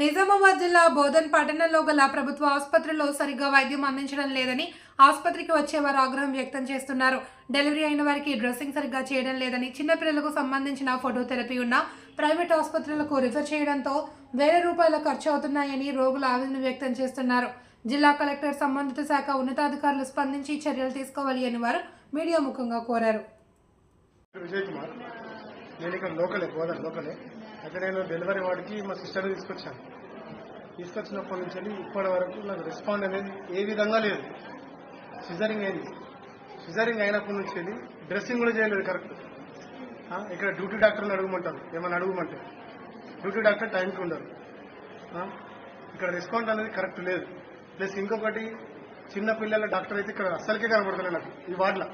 నిజామాబాద్ జిల్లా బోధన్ పట్టణంలో గల ప్రభుత్వ ఆసుపత్రిలో సరిగ్గా వైద్యం అందించడం లేదని ఆసుపత్రికి వచ్చేవారు ఆగ్రహం వ్యక్తం చేస్తున్నారు. డెలివరీ అయిన వారికి డ్రెస్సింగ్ సరిగ్గా చేయడం లేదని చిన్నపిల్లలకు సంబంధించిన ఫోటోథెరపీ ఉన్న ప్రైవేట్ ఆసుపత్రులకు రిఫర్ చేయడంతో వేల రూపాయల ఖర్చు అవుతున్నాయని రోగులు ఆవేదన వ్యక్తం చేస్తున్నారు. జిల్లా కలెక్టర్ సంబంధిత శాఖ ఉన్నతాధికారులు స్పందించి చర్యలు తీసుకోవాలి అని వారు మీడియా ముఖంగా కోరారు. విజయ్ నేను అయితే నేను డెలివరీ వాడికి మా సిస్టర్ని తీసుకొచ్చాను. తీసుకొచ్చినప్పటి నుంచి వెళ్ళి ఇప్పటి వరకు నాకు రెస్పాండ్ అనేది ఏ విధంగా లేదు. సిజరింగ్ అయింది. సిజరింగ్ అయినప్పటి నుంచి వెళ్ళి డ్రెస్సింగ్ కూడా చేయలేదు కరెక్ట్ ఇక్కడ డ్యూటీ డాక్టర్ని అడగమంటారు. ఏమైనా అడగమంటే. డ్యూటీ డాక్టర్ టైంకి ఉండరు. ఇక్కడ రెస్పాండ్ అనేది కరెక్ట్ లేదు. ప్లస్ ఇంకొకటి చిన్న పిల్లల డాక్టర్ అయితే ఇక్కడ అస్సలకే కనబడతలే నాకు ఈ వార్డులో.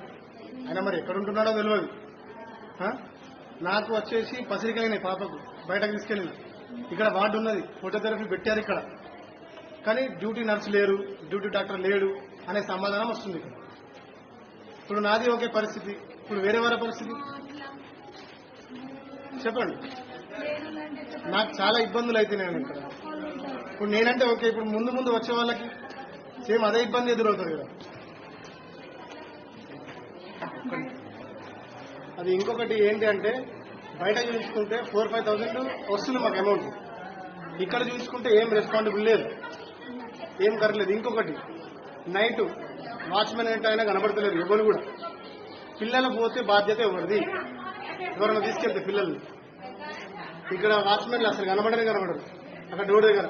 ఆయన మరి ఎక్కడ ఉంటున్నాడో తెలియదు నాకు వచ్చేసి పసిరికాయనాయి పాపకు. బయటకు తీసుకెళ్ళిన. ఇక్కడ వార్డు ఉన్నది. ఫోటోథెరపీ పెట్టారు ఇక్కడ. కానీ డ్యూటీ నర్స్ లేరు డ్యూటీ డాక్టర్ లేడు అనే సమాధానం వస్తుంది ఇక్కడ. ఇప్పుడు నాది ఒకే పరిస్థితి. ఇప్పుడు వేరే వారి పరిస్థితి? చెప్పండి. నాకు చాలా ఇబ్బందులు అవుతున్నాయి ఇక్కడ. ఇప్పుడు నేనంటే ఓకే. ఇప్పుడు ముందు ముందు వచ్చే వాళ్ళకి సేమ్ అదే ఇబ్బంది ఎదురవుతుంది కదా. అది ఇంకొకటి ఏంటి అంటే బయట చూసుకుంటే ఫోర్ ఫైవ్ థౌసండ్ వస్తుంది మాకు అమౌంట్ ఇక్కడ చూసుకుంటే ఏం రెస్పాన్సిబుల్ లేదు. ఏం కరలేదు ఇంకొకటి నైట్ వాచ్మెన్ ఏంటో అయినా కనబడతలేదు ఎవరు కూడా. పిల్లలు పోతే బాధ్యత ఎవరిది? ఎవరైనా తీసుకెళ్తే పిల్లల్ని. ఇక్కడ వాచ్మెన్లు అసలు కనబడనే కనబడరు అక్కడ డోర్ దగ్గర.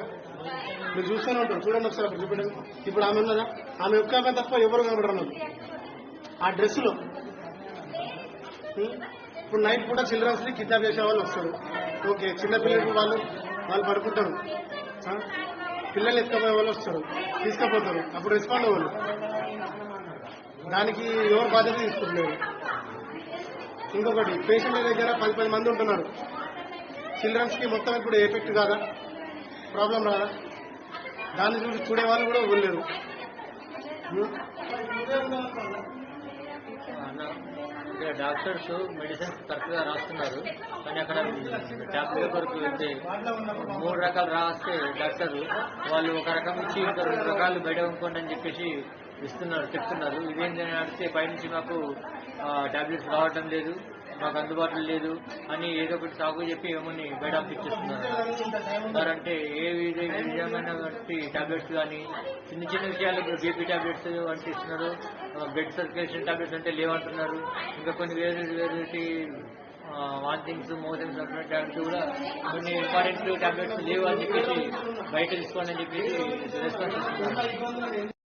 మీరు చూస్తూనే ఉంటారు. చూడండి ఒకసారి అప్పుడు చూపెట్టండి. ఇప్పుడు ఆమె ఉన్నదా? ఆమె ఒక్క తప్ప ఎవరు కనబడరు నాకు ఆ డ్రెస్సులో ఇప్పుడు నైట్ పూట చిల్డ్రన్స్ని కిడ్నాప్ చేసే వాళ్ళు వస్తారు. ఓకే చిన్నపిల్లలకి వాళ్ళు వాళ్ళు పడుకుంటారు. పిల్లలు పిల్లల్ని ఎత్తుకపోయే వాళ్ళు వస్తారు. తీసుకుపోతారు. అప్పుడు రెస్పాండ్ అవ్వాలి దానికి ఎవరు బాధ్యత తీసుకుంటున్నారు? ఇంకొకటి పేషెంట్ల దగ్గర పది పది మంది ఉంటున్నారు. చిల్డ్రన్స్కి మొత్తం ఇప్పుడు ఎఫెక్ట్ కాదా? ప్రాబ్లం రాదా? దాన్ని చూసి చూడే వాళ్ళు కూడా ఇవ్వలేరు ఇక్కడ డాక్టర్స్ మెడిసిన్స్ కరెక్ట్గా రాస్తున్నారు. కానీ అక్కడ టాబ్లెట్ వరకు వెళ్తే మూడు రకాలు రాస్తే డాక్టర్ వాళ్ళు ఒక రకం ఇచ్చి ఇంకా రెండు రకాలు బయట ఉంకోండి అని చెప్పేసి ఇస్తున్నారు చెప్తున్నారు. ఇదేంటి అని అడిగితే పైనుంచి మాకు టాబ్లెట్స్ రావటం లేదు. మాకు అందుబాటులో లేదు అని ఏదో ఒకటి సాగు చెప్పి ఏమని బయట పంపించేస్తున్నారు. అంటే ఏ విధమైన టాబ్లెట్స్ కానీ చిన్న చిన్న విషయాలు బీపీ టాబ్లెట్స్ అంటిస్తున్నారు బ్లడ్ సర్క్యులేషన్ టాబ్లెట్స్ అంటే లేవంటున్నారు. ఇంకా కొన్ని వేరే వేరే వాంతింగ్స్ మోషన్స్ అటువంటి టాబ్లెట్స్ కూడా కొన్ని ఇంపార్టెంట్ టాబ్లెట్స్ లేవు అని చెప్పేసి బయట తీసుకోండి అని చెప్పేసి రెస్పాన్స్ ఇస్తున్నారు.